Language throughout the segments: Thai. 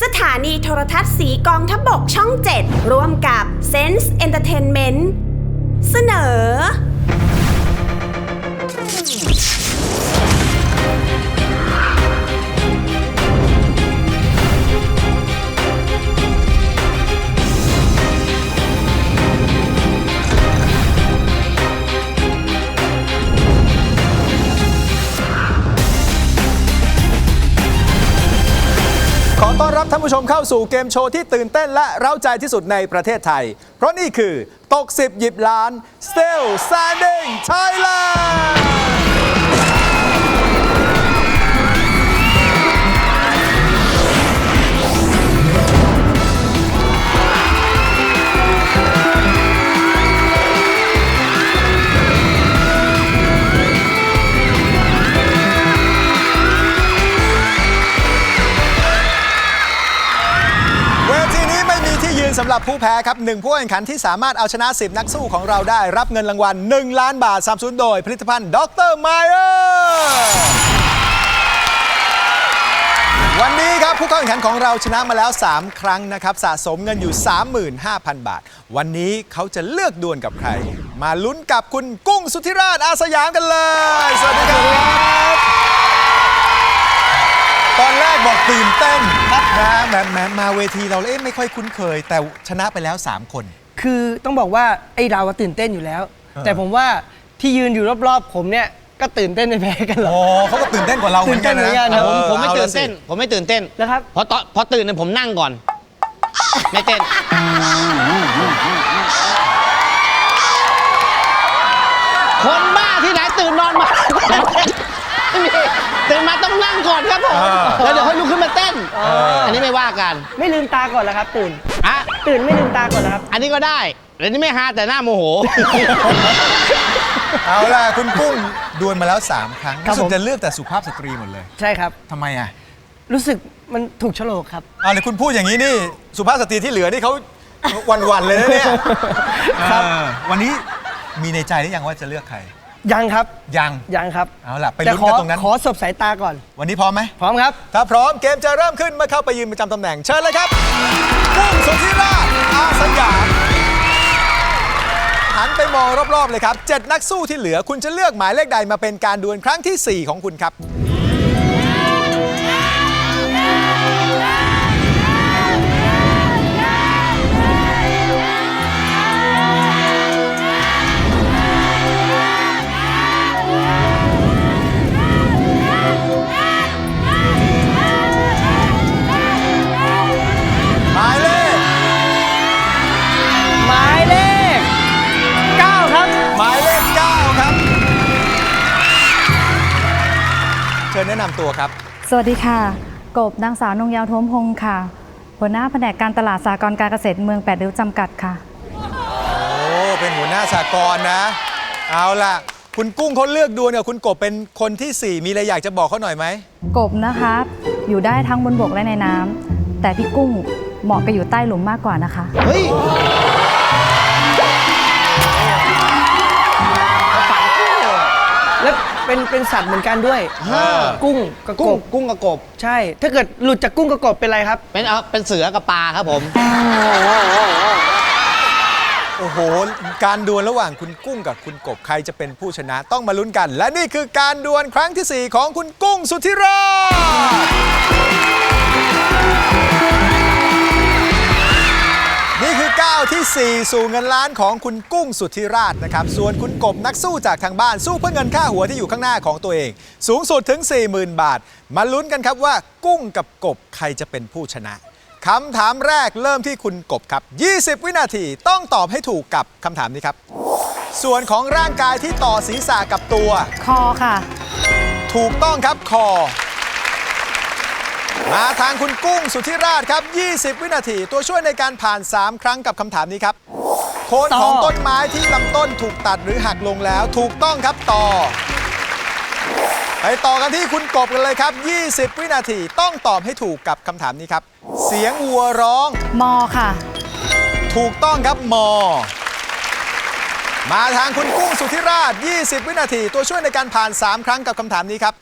สถานีโทรทัศน์สีกองทัพบกช่อง 7 ร่วมกับ Sense Entertainment เสนอ รับท่านผู้ชมเข้าสู่เกมโชว์ที่ตื่นเต้นและเร้าใจที่สุดในประเทศไทย เพราะนี่คือตก 10 หยิบล้าน Still Standing Thailand ำหรับผู้แพ้ครับหนึ่งผู้แข่งขันที่สามารถเอาชนะ 10 นักสู้ของเราได้รับเงินรางวัล 1 ล้านบาทสนับสนุนโดยผลิตภัณฑ์ดรไมเออร์วันนี้ครับผู้เข้าแข่งขันของเราชนะมาแล้ว 3 ครั้งนะครับ สะสมเงินอยู่ 35,000 บาท วันนี้เขาจะเลือกดวลกับใคร มาลุ้นกับคุณกุ้งสุธิราชอาสยามกันเลย สวัสดีครับ ตอนแรกบอกตื่นเต้นนะแหมแหมมาเวทีเราเอ๊ะไม่ค่อยคุ้นเคย แต่ชนะไปแล้ว 3 คน คือต้องบอกว่าไอ้เราอะตื่นเต้นอยู่แล้ว แต่ผมว่าที่ยืนอยู่รอบๆ ผมเนี่ยก็ตื่นเต้นไม่แพ้กันหรอกโอ้เขาก็ตื่นเต้นกว่าเราเหมือนกันตื่นเต้นเหมือนกันนะครับเออผมไม่อาตื่ละนเต้นสิผมไม่ตื่นเต้นนะครับ เพราะตอนพอตื่นเนี่ยผมนั่งก่อน ไม่เต้น คนบ้าที่ไหนตื่นนอนมาไม่มีตื่นมาต้องนั่ง ก่อนครับผมแล้วเดี๋ยวค่อยลุกขึ้นมาเต้น อันนี้ไม่ว่ากันไม่ลืมตาก่อนแล้วครับ ตื่น อะตื่นไม่ลืมตาก่อนแล้วครับ อันนี้ก็ได้แต่นี่ไม่ฮาแต่หน้าโมโห เอาล่ะคุณกุ้งดวลมาแล้ว 3 ครั้งครับรู้สึกผม จะเลือกแต่สุภาพสตรีหมดเลยใช่ครับ ทำไมอะรู้สึกมันถูกโฉลกครับ เอาเลยคุณพูดอย่างนี้นี่สุภาพสตรีที่เหลือนี่เขาวันๆเลยนะเนี่ยครับเออวันนี้มีในใจหรือยังว่าจะเลือกใคร ยังครับยัง ยังครับเอาล่ะไปแต่ลุ้นขอกันตรงนั้น ขอสบสายตาก่อน วันนี้พร้อมไหมพร้อมครับ ถ้าพร้อมเกมจะเริ่มขึ้นเมื่อเข้าไปยืนประจำตำแหน่งเชิญเลยครับกุ้งสุธิราชอาสยามหันไปมองรอบๆเลยครับ 7 นักสู้ที่เหลือคุณจะเลือกหมายเลขใดมาเป็นการดวลครั้งทีสี่4 ของคุณครับ ญแนะนำตัวครับ สวัสดีค่ะ กบนางสาวนงยาวท้วมพงศ์ค่ะ หัวหน้าแผนกการตลาดสากรณ์การเกษตรเมืองแปดริ้วจำกัดค่ะ โอ้เป็นหัวหน้าสากลนะ เอาล่ะ คุณกุ้งเขาเลือกดวลกับคุณกบเป็นคนทีสี่ 4 มีอะไรอยากจะบอกเขาหน่อยไหมกบนะคะ อยู่ได้ทั้งบนบกและในน้ำแต่พี่กุ้งเหมาะกับอยู่ใต้หลุมมากกว่านะคะ เฮ้ย เป็นเป็นสัตว์เหมือนกันด้วย กุ้งกับกกุ้งบกุ้งกับกบใช่ ถ้าเกิดหลุดจากกุ้งกับกบเป็นไรครับ เป็นเอาเป็นเสือกับปลาครับผม โอ้โห การดวลระหว่างคุณกุ้งกับคุณกบใครจะเป็นผู้ชนะต้องมาลุ้นกัน และนี่คือการดวลครั้งทีสี่ 4 ของคุณกุ้งสุธิราช นี่คือก้าวทีสี่ 4 สู่เงินล้านของคุณกุ้งสุธิราชนะครับ ส่วนคุณกบนักสู้จากทางบ้านสู้เพื่อเงินค่าหัวที่อยู่ข้างหน้าของตัวเอง สูงสุดถึง 40,000 บาท มาลุ้นกันครับว่ากุ้งกับกบใครจะเป็นผู้ชนะคำถามแรกเริ่มที่คุณกบครับ 20 วินาทีต้องตอบให้ถูกกับคำถามนี้ครับ ส่วนของร่างกายที่ต่อศีรษะกับตัว คอค่ะ ถูกต้องครับคอ มาทางคุณกุ้งสุธิราชครับ 20 วินาที ตัวช่วยในการผ่าน 3 ครั้งกับคำถามนี้ครับ โคนต่อ ของต้นไม้ที่ลำต้นถูกตัดหรือหักลงแล้ว ถูกต้องครับต่อ ไปต่อกันที่คุณกบกันเลยครับ 20 วินาทีต้องตอบให้ถูกกับคำถามนี้ครับ เสียงวัวร้อง มอค่ะ ถูกต้องครับมอ มาทางคุณกุ้งสุธิราช 20 วินาที ตัวช่วยในการผ่าน 3 ครั้งกับคำถามนี้ครับ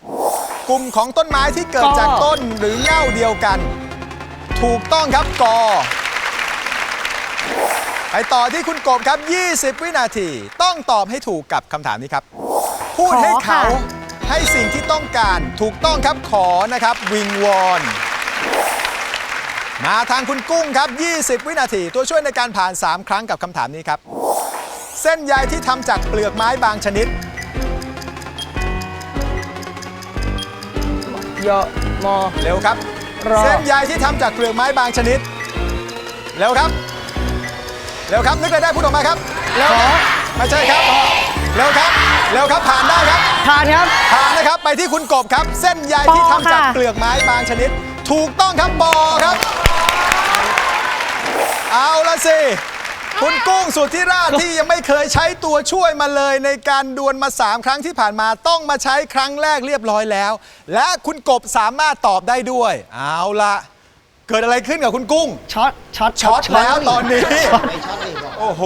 กลุ่มของต้นไม้ที่เกิดจากต้นหรือเง่าเดียวกัน ถูกต้องครับกอไปต่อที่คุณกบครับ 20 วินาที ต้องตอบให้ถูกกับคำถามนี้ครับ พูดให้ขอค่ะเขาให้สิ่งที่ต้องการถูกต้องครับขอนะครับ วิงวอนมาทางคุณกุ้งครับ 20 วินาที ตัวช่วยในการผ่าน 3 ครั้งกับคำถามนี้ครับ เส้นใยที่ทำจากเปลือกไม้บางชนิด ยอมอ เร็วครับ รอ เส้นใยที่ทำจากเปลือกไม้บางชนิด เร็วครับ เร็วครับ นึกอะไรได้พูดออกมาครับ เร็วครับไม่ใช่ครับ เร็วครับ เร็วครับผ่านได้ครับทานครับ ผ่านนะครับ ไปที่คุณกบครับ เส้นใยที่ปอทำจากค่ะเปลือกไม้บางชนิด ถูกต้องครับบอครับ เอาละสิ คุณกุ้งสุทธิราชที่ยังไม่เคยใช้ตัวช่วยมาเลยในการดวลมา 3 ครั้งที่ผ่านมาต้องมาใช้ครั้งแรกเรียบร้อยแล้ว และคุณกบสามารถตอบได้ด้วย เอาละเกิดอะไรขึ้นกับคุณกุ้ง ช็อตช็อตช็อตแล้วตอนนี้ไม่ช็อตอีกเหรอโอ้โห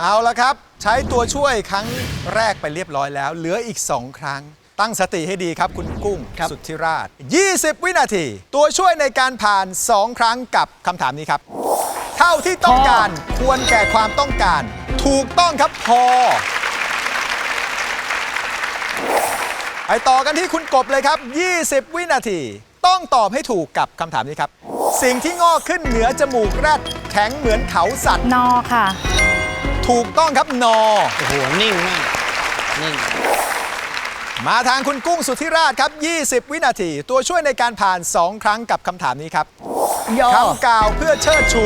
เอาละครับ ใช้ตัวช่วยครั้งแรกไปเรียบร้อยแล้ว เหลืออีก 2 ครั้ง ตั้งสติให้ดีครับคุณกุ้งครับสุทธิราช 20 วินาที ตัวช่วยในการผ่าน 2 ครั้งกับคำถามนี้ครับ เท่าที่ต้องการควรแก่ความต้องการ ถูกต้องครับพอ ไปต่อกันที่คุณกบเลยครับ 20 วินาที ต้องตอบให้ถูกกับคำถามนี้ครับ สิ่งที่งอกขึ้นเหนือจมูกแรดแข็งเหมือนเขาสัตว์ นอค่ะ ถูกต้องครับนอ โอ้โห นิ่งมาก นิ่ง มาทางคุณกุ้งสุทธิราชครับ 20 วินาที ตัวช่วยในการผ่าน 2 ครั้งกับคำถามนี้ครับยอคำกล่าวเพื่อเชิดชู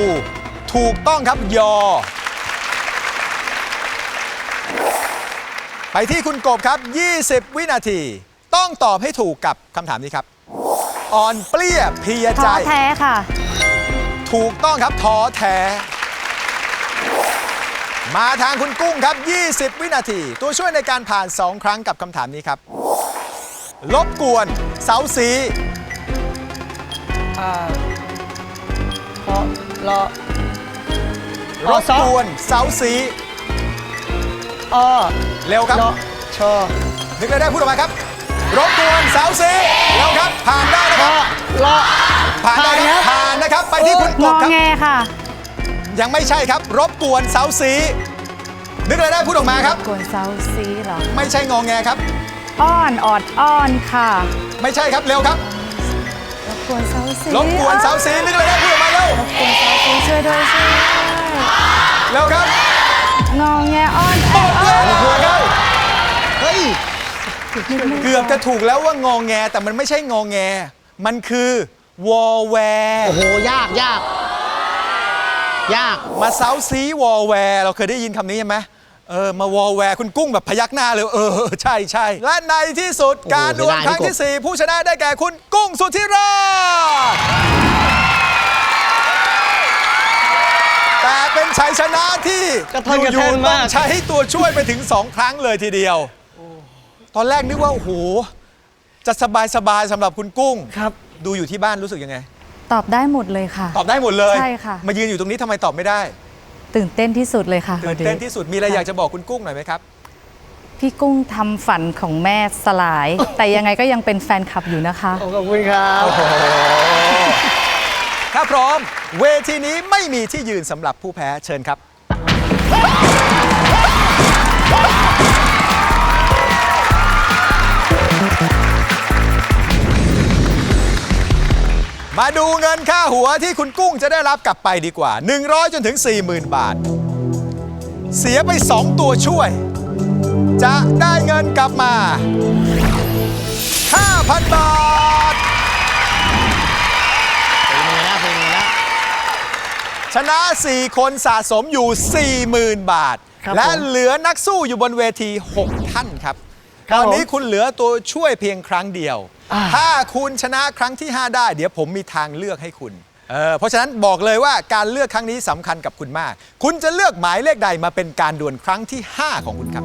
ถูกต้องครับยอ ไปที่คุณกบครับ 20 วินาที ต้องตอบให้ถูกกับคำถามนี้ครับ อ่อนเปลี้ยเพลียท้ใจอแท้ค่ะ ถูกต้องครับท้อแท้ มาทางคุณกุ้งครับ 20 วินาที ตัวช่วยในการผ่าน 2 ครั้งกับคำถามนี้ครับ ลบกวน เสาสี อ่าพอรอรบกวน เสาสี อ้อเร็วครับรอชอนึกได้ได้พูดออกมาครับ รบกวน เสาสีเร็วครับ ผ่านได้นะรคอรับ รอ ผ่านได้ครับผ่านนะครับ ไปที่คุณงกอบครับ แงค่ะ ยังไม่ใช่ครับ รบกวนเสาสีนึกอะไรได้พูดออกมาครับ กวนเซาซีเหรอ ไม่ใช่งองแงครับ อ้อนออดอ้อนค่ะไม่ใช่ครับเร็วครับรบกวนเซาซีรบกวนเสาสีนึกอะไรได้พูดออกมาเร็วรบกวนเซาซีช่วยด้วยช่วยด้วยเร็วครับงอแงอ้อนหมแอดเวอ้อนลาครับเฮ้ยเกือบจะถูกแล้วว่างองแงแต่มันไม่ใช่งองแง มันคือวอแวร์โอ้โห ยากยาก ยาก มาเซาซีวอแวร์เราเคยได้ยินคำนี้ใช่ไหมเออมาวอแวร์คุณกุ้งแบบพยักหน้าเลย เออ ใช่ใช่และในที่สุดโอ้โหการดวลเสียดายครั้งพี่กบที่ 4 ผู้ชนะได้แก่คุณกุ้งสุธิราชแต่เป็นชัยชนะที่กระท่อนกระอยู่แท่นๆต้อมางกใช้ตัวช่วยไปถึง 2 ครั้งเลยทีเดียว ตอนแรกนึกว่า โอ้โห จะสบายสบายๆสำหรับคุณกุ้ง ครับ ดูอยู่ที่บ้านรู้สึกยังไง ตอบได้หมดเลยค่ะ ตอบได้หมดเลย ใช่ค่ะ มายืนอยู่ตรงนี้ทำไมตอบไม่ได้ตื่นเต้นที่สุดเลยค่ะตื่นเต้นที่สุดมีอะไรอยากจะบอกคุณกุ้งหน่อยไหมครับ พี่กุ้งทำฝันของแม่สลาย แต่ยังไงก็ยังเป็นแฟนคลับอยู่นะคะ ขอบคุณครับ ถ้าพร้อม เวทีนี้ไม่มีที่ยืนสำหรับผู้แพ้เชิญครับ มาดูเงินค่าหัวที่คุณกุ้งจะได้รับกลับไปดีกว่า 100 จนถึง 40,000 บาท เสียไป 2 ตัวช่วย จะได้เงินกลับมา 5,000 บาทฝีมือแล้วฝีมือแล้วชนะ 4 คนสะสมอยู่ 40,000 บาทครับและผมเหลือนักสู้อยู่บนเวที 6 ท่านครับครั ตบอนนี้ผมคุณเหลือตัวช่วยเพียงครั้งเดียวอ่าถ้าคุณชนะครั้งที่ 5 ได้ เดี๋ยวผมมีทางเลือกให้คุณเออเพราะฉะนั้นบอกเลยว่าการเลือกครั้งนี้สำคัญกับคุณมาก คุณจะเลือกหมายเลขใดมาเป็นการดวลครั้งที่ 5 ของคุณครับ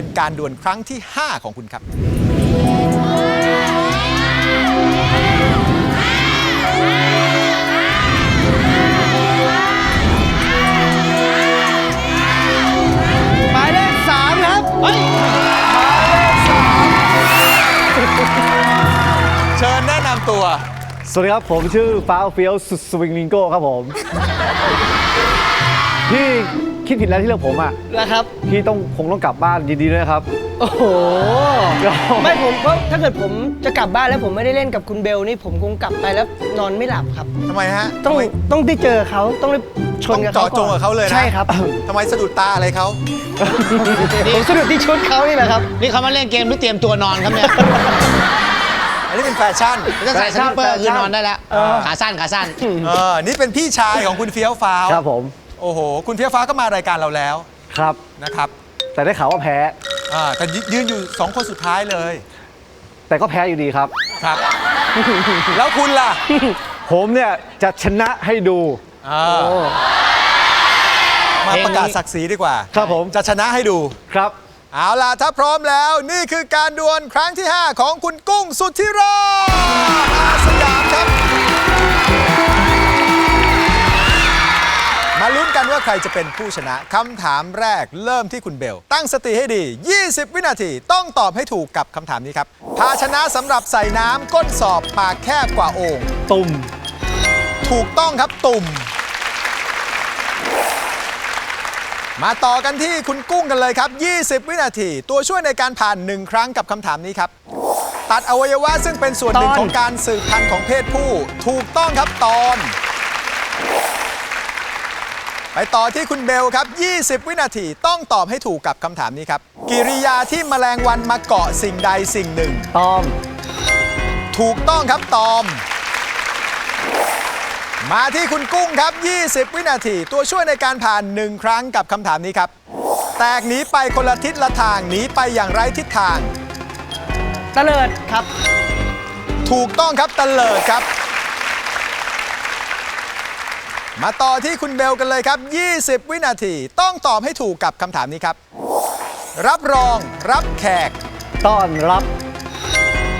เลขใดมาเป็นการดวลครั้งที่ 5 ของคุณครับ หมายเลขสามครับเฮ้ยเชิญแนะนำตัว สวัสดีครับ ผมชื่อฟ้าเฟียวสุดสวิงลิงโก้ครับผม พี่ คิดผิดแล้วที่เลือกผมอะนะครับ พี่ต้องคงต้องกลับบ้านยินดีด้วยนะครับ โอ้โห ไม่ผมเพราะถ้าเกิดผมจะกลับบ้านแล้วผมไม่ได้เล่นกับคุณเบลนี่ผมคงกลับไปแล้วนอนไม่หลับครับ ทำไมฮะต้องทำไมต้องได้เจอเขาต้องได้ชนกับต้องเขาเจาะจงกับเขาเลยนะ ใช่ครับ ทำไมสะดุดตาอะไรเขา ผมสะดุดที่ชุดเขานี่แหละครับ นี่เขามาเล่นเกมหรือเตรียมตัวนอนครับเนี่ยอันนี้เป็นแฟชั่น ถ้าใส่สลิปเปอร์คือนอนได้แล้ว ขาสั้นขาสั้น เออ นี่เป็นพี่ชายของคุณเฟี้ยวฟ้าวครับผม โอ้โห คุณเฟี้ยวฟ้าวก็มารายการเราแล้วครับ นะครับแต่ได้ข่าวว่าแพ้ อ่าแต่ยืนอยู่ 2 คนสุดท้ายเลยแต่ก็แพ้อยู่ดีครับ ครับ แล้วคุณล่ะผมเนี่ยจะชนะให้ดู อ่ามาประกาศศักดิ์ศรีดีกว่าครับผม จะชนะให้ดู ครับ เอาล่ะ ถ้าพร้อมแล้วนี่คือการดวลครั้งที่ 5 ของคุณกุ้งสุทธิราชอาสยามครับ มาลุ้นกันว่าใครจะเป็นผู้ชนะคำถามแรกเริ่มที่คุณเบล ตั้งสติให้ดี 20 วินาทีต้องตอบให้ถูกกับคำถามนี้ครับ ภาชนะสำหรับใส่น้ำก้นสอบปากแคบกว่าโอ่งตุ่ม ถูกต้องครับตุ่ม มาต่อกันที่คุณกุ้งกันเลยครับ 20 วินาที ตัวช่วยในการผ่านหนึ่งครั้งกับคำถามนี้ครับ ตัดอวัยวะซึ่งเป็นส่วนหนึ่งตอนของการสืบพันธุ์ของเพศผู้ ถูกต้องครับตอนไป ต่อที่คุณเบลครับ 20 วินาทีต้องตอบให้ถูกกับคำถามนี้ครับ กิริยาที่แมลงวันมาเกาะสิ่งใดสิ่งหนึ่ง ตอม ถูกต้องครับตอม มาที่คุณกุ้งครับ 20 วินาที ตัวช่วยในการผ่านหนึ่งครั้งกับคำถามนี้ครับ แตกหนีไปคนละทิศละทางหนีไปอย่างไรทิศทาง ตะเลิดครับ ถูกต้องครับตะเลิดครับ มาต่อที่คุณเบลกันเลยครับ 20 วินาทีต้องตอบให้ถูกกับคำถามนี้ครับ รับรองรับแขก ต้อนรับ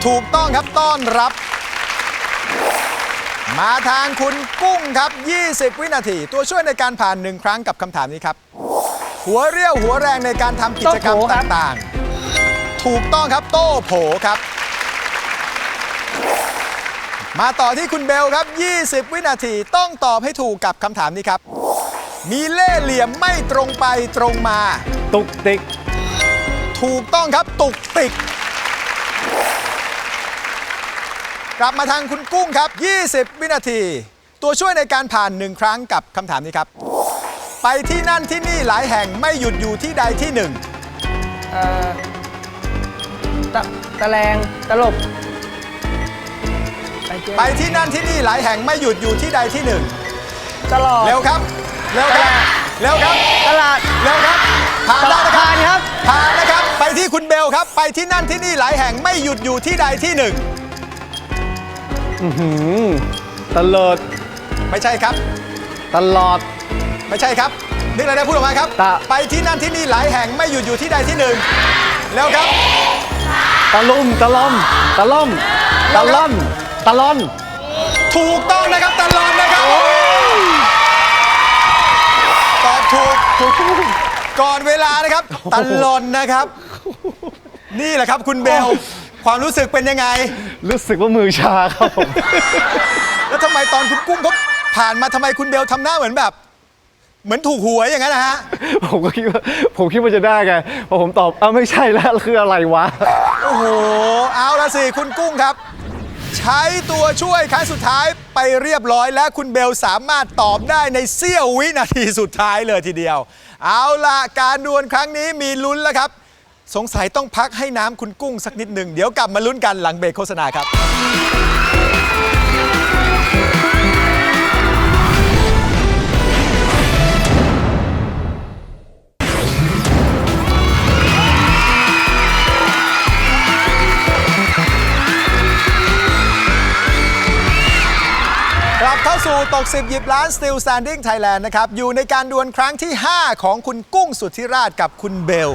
ถูกต้องครับต้อนรับ มาทางคุณกุ้งครับ 20 วินาที ตัวช่วยในการผ่านหนึ่งครั้งกับคำถามนี้ครับ หัวเรี่ยวหัวแรงในการทำกิจกรรมโต้โผตครับ่างๆ ถูกต้องครับโต้โผครับ มาต่อที่คุณเบลครับ 20 วินาทีต้องตอบให้ถูกกับคำถามนี้ครับ มีเล่ห์เหลี่ยมไม่ตรงไปตรงมา ตุกติกถูกต้องครับตุกติก กลับมาทางคุณกุ้งครับ 20 วินาที ตัวช่วยในการผ่านหนึ่งครั้งกับคำถามนี้ครับ ไปที่นั่นที่นี่หลายแห่งไม่หยุดอยู่ที่ใดที่หนึ่ง เอ่อตะตะแลงตลบ ไปเจอไปที่นั่นที่นี่หลายแห่งไม่หยุดอยู่ที่ใดที่หนึ่ง ตลอด เร็วครับ เร็วครับ เร็วครับ ตลาด เร็วครับ ผ่านแล้วนะคผ่านครัรับ ผ่านนะครับ ไปที่คุณเบลครับ ไปที่นั่นที่นี่หลายแห่งไม่หยุดอยู่ที่ใดที่หนึ่งหืมตะเลิดไม่ใช่ครับ ตลอด ไม่ใช่ครับ นึกอะไรได้พูดออกมาครับ ตะ ไปที่นั่นที่นี่หลายแห่งไม่หยุดอยู่ที่ใดที่หนึ่งแล้วครับ ตะลุ่มตะล่อม ตะล่อม ตะล่อน ตะล่อน ถูกต้องนะครับตลอดนะครับตอบถูกก่อนเวลานะครับตลอดนะครับ นี่แหละครับคุณเบล ความรู้สึกเป็นยังไง รู้สึกว่ามือชาครับผม แล้วทำไมตอนคุณกุ้งเขาผ่านมาทำไมคุณเบลทำหน้าเหมือนแบบ เหมือนถูกหวยอย่างนั้นนะฮะ ผมก็คิดว่าผมคิดว่าจะได้ไงพอผมตอบเอ้าไม่ใช่แล้วคืออะไรวะ โอ้โห เอาละสิคุณกุ้งครับ ใช้ตัวช่วยครั้งสุดท้ายไปเรียบร้อยและคุณเบลสามารถตอบได้ในเสี้ยววินาทีสุดท้ายเลยทีเดียว เอาละการดวลครั้งนี้มีลุ้นแล้วครับ สงสัยต้องพักให้น้ำคุณกุ้งสักนิดหนึ่ง เดี๋ยวกลับมาลุ้นกันหลังเบรกโฆษณาครับ ลับเข้าสู่ตก10หยิบล้าน Still Standing Thailand นะครับ อยู่ในการดวลครั้งที่ 5 ของคุณกุ้งสุทธิราชกับคุณเบล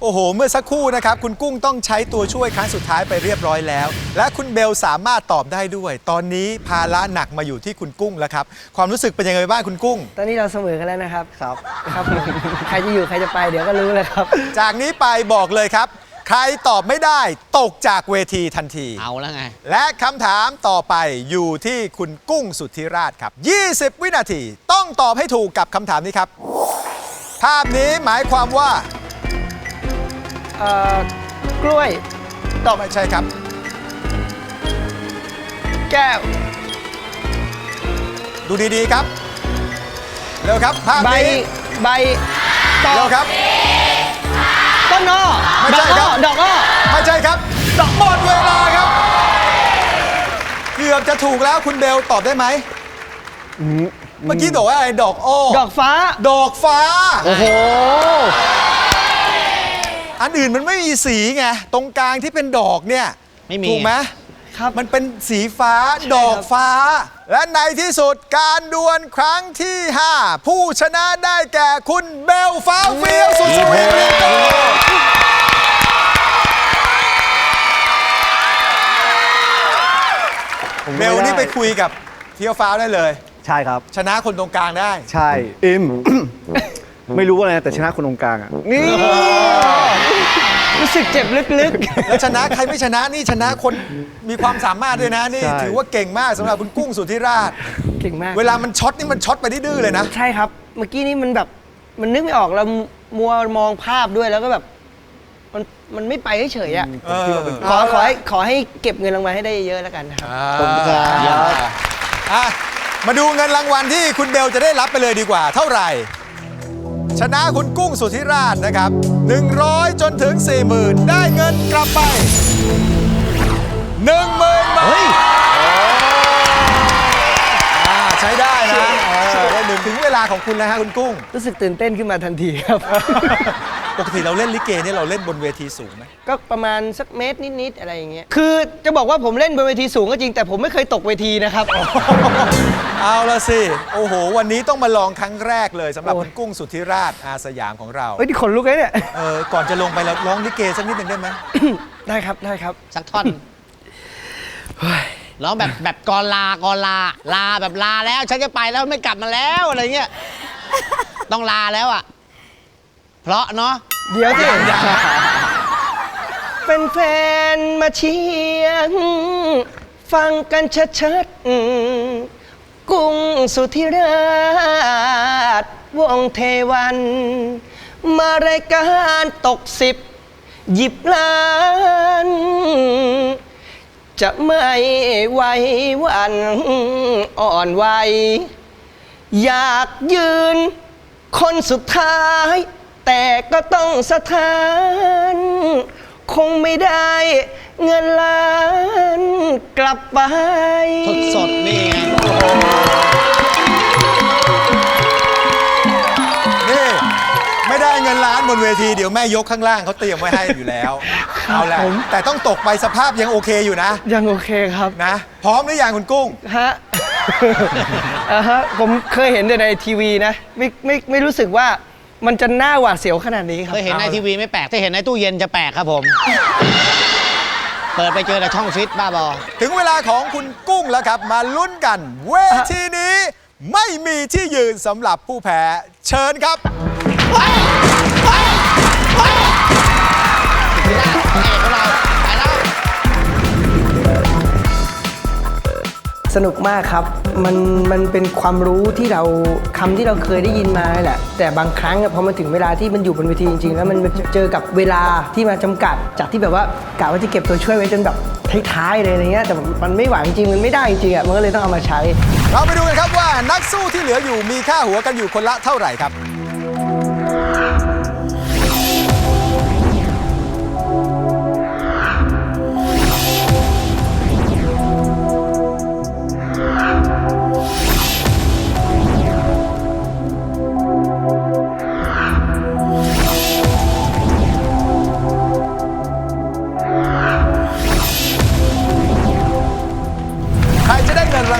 โอ้โห เมื่อสักครู่นะครับ คุณกุ้งต้องใช้ตัวช่วยครั้งสุดท้ายไปเรียบร้อยแล้ว และคุณเบลสามารถตอบได้ด้วย ตอนนี้ภาระหนักมาอยู่ที่คุณกุ้งแล้วครับ ความรู้สึกเป็นยังไงบ้างคุณกุ้ง ตอนนี้เราเสมอกันแล้วนะครับ ครับ ครับผมใครจะอยู่ใครจะไปเดี๋ยวก็รู้แล้วครับ จากนี้ไปบอกเลยครับ ใครตอบไม่ได้ตกจากเวทีทันที เอาแล้วไง และคำถามต่อไปอยู่ที่คุณกุ้งสุทธิราชครับ 20 วินาทีต้องตอบให้ถูกกับคำถามนี้ครับ ภาพนี้หมายความว่าเอ่อกล้วย ตอบไม่ใช่ครับ แก้ว ดูดีๆครับ เร็วครับ ภาพใบ นี้ใบตอเร็วบครับ ต้นอ้อไม่ดใช่อกครัอ้อบ ดอกอ้อไม่ใช่ครับหมดเวลาครับ เกือบจะถูกแล้วคุณเบลตอบได้ไหมเมื่อกี้บอกว่าอะไรดอกอ้อดอกฟ้า ดอกฟ้า โอ้โห อันอื่นมันไม่มีสีไงตรงกลางที่เป็นดอกเนี่ยไม่มีถูกไหมครับมันเป็นสีฟ้าใช่ดอกครับฟ้า และในที่สุดการดวลครั้งที่ 5 ผู้ชนะได้แก่คุณเบลฟ้าเฟียวสุดสวีทริโกเบลนี่ไปคุยกับเฟียวฟ้าวได้เลย ใช่ครับ ชนะคนตรงกลางได้ ใช่ อิม ไม่รู้อะไรนะแต่ชนะคนตรงกลางอะ นี่ รู้สึกเจ็บลึก แล้วชนะใครไม่ชนะนี่ชนะคนมีความสามารถด้วยนะนี่ ใช่ ถือว่าเก่งมากสำหรับคุณกุ้งสุทธิราช ๆ เก่งมาก เวลามันช็อตนี่มันช็อตไปดื้อๆเลยนะ ใช่ครับ เมื่อกี้นี้มันแบบ มันนึกไม่ออกเรามัวมองภาพด้วยแล้วก็แบบ มันมันไม่ไปเฉยๆอะเออขอขอให้ขอให้เก็บเงินรางวัลให้ได้เยอะแล้วกันนะครับ ขอบคุณครับ อะมาดูเงินรางวัลที่คุณเบลจะได้รับไปเลยดีกว่า เท่าไหร่ ชนะคุณกุ้งสุทธิราชนะครับ 100 จนถึง 40,000 ได้เงินกลับไป 10,000 บาทอ่าใช้ได้นะเออได้หนึ่งถึงเวลาของคุณแล้วฮะคุณกุ้ง รู้สึกตื่นเต้นขึ้นมาทันทีครับ ปกติเราเล่นลิเกเนี่ยเราเล่นบนเวทีสูงไหมก็ประมาณสักเมตรนิดๆอะไรอย่างเงี้ย คือจะบอกว่าผมเล่นบนเวทีสูงก็จริงแต่ผมไม่เคยตกเวทีนะครับ เอาละสิ โอ้โห วันนี้ต้องมาลองครั้งแรกเลยสำหรับโอ้ย คุณกุ้งสุทธิราชอาสยามของเราเฮ้ยที่ขนลุกเลยเนี่ย เออก่อนจะลงไปเราร้องลิเกสักนิดหนึ่งได้ไหมได้ครับได้ครับ สักท่อนร้องแบบแบบกอลากอลา ลาแบบลาแล้ว ฉันจะไปแล้วไม่กลับมาแล้วอะไรเงี้ย ต้องลาแล้วอะ เพราะเนาะเดี๋ยวสิเป็นแฟนๆมาเชียร์ฟังกันชัดๆกุ้งสุธิราช วงเทวัน มารายการตกสิบหยิบล้าน จะไม่ไหวหวันอ่อนไหวอยากยืน คนสุดท้าย แต่ก็ต้องสถาน คงไม่ได้เงินล้านกลับไป สดสดๆนี่ไงนี่ไม่ได้เงินล้านบนเวทีเดี๋ยวแม่ยกข้างล่างเขาเตรียมไว้ให้อยู่แล้ว เอาแหละผม แต่ต้องตกไปสภาพยังโอเคอยู่นะ ยังโอเคครับนะ พร้อมหรือยังคุณกุ้ง ฮะ อ่าฮะผมเคยเห็นแต่ในทีวีนะ ไม่ไม่ไม่รู้สึกว่า มันจะน่าหวาดเสียวขนาดนี้ครับ เคยเห็นในทีวีไม่แปลกถ้าเห็นในตู้เย็นจะแปลกครับผม เปิดไปเจอแต่ช่องฟิตบ้าบอ ถึงเวลาของคุณกุ้งแล้วครับ มาลุ้นกัน เวทีนี้ ไม่มีที่ยืนสำหรับผู้แพ้ เชิญครับ สนุกมากครับ มันมันเป็นความรู้ที่เราคำที่เราเคยได้ยินมาแหละ แต่บางครั้งพอมาถึงเวลาที่มันอยู่บนเวทีจริงๆ แล้วมันเจอกับเวลาที่มาจำกัด จากที่แบบว่ากะว่าจะเก็บตัวช่วยไว้จนแบบท้ายๆเลยอะไรเงี้ย แต่มันไม่ไหวจริงๆมันไม่ได้จริงๆอะมันก็เลยต้องเอามาใช้ เราไปดูกันครับว่านักสู้ที่เหลืออยู่มีค่าหัวกันอยู่คนละเท่าไหร่ครับ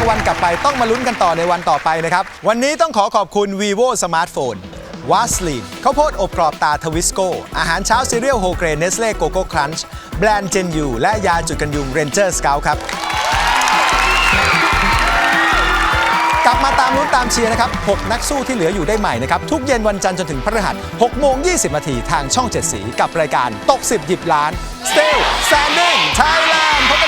วัลกลับไปต้องมาลุ้นกันต่อในวันต่อไปนะครับ วันนี้ต้องขอขอบคุณ vivo smartphone วาสลีนข้าวโพดอบกรอบตาทวิสโก อาหารเช้าซีเรียลโฮเกรนเนสเล่โกโก้ครันช์แบรนด์เจนยูและยาจุดกันยุงเรนเจอร์สเกลครับ กลับมาตามลุ้นตามเชียร์นะครับ 6 นักสู้ที่เหลืออยู่ได้ใหม่นะครับ ทุกเย็นวันจันทร์จนถึงพฤหัส6โมง 20 นาทีทางช่อง 7 สี กับรายการตก 10 หยิบล้าน Still Standing Thailand พบ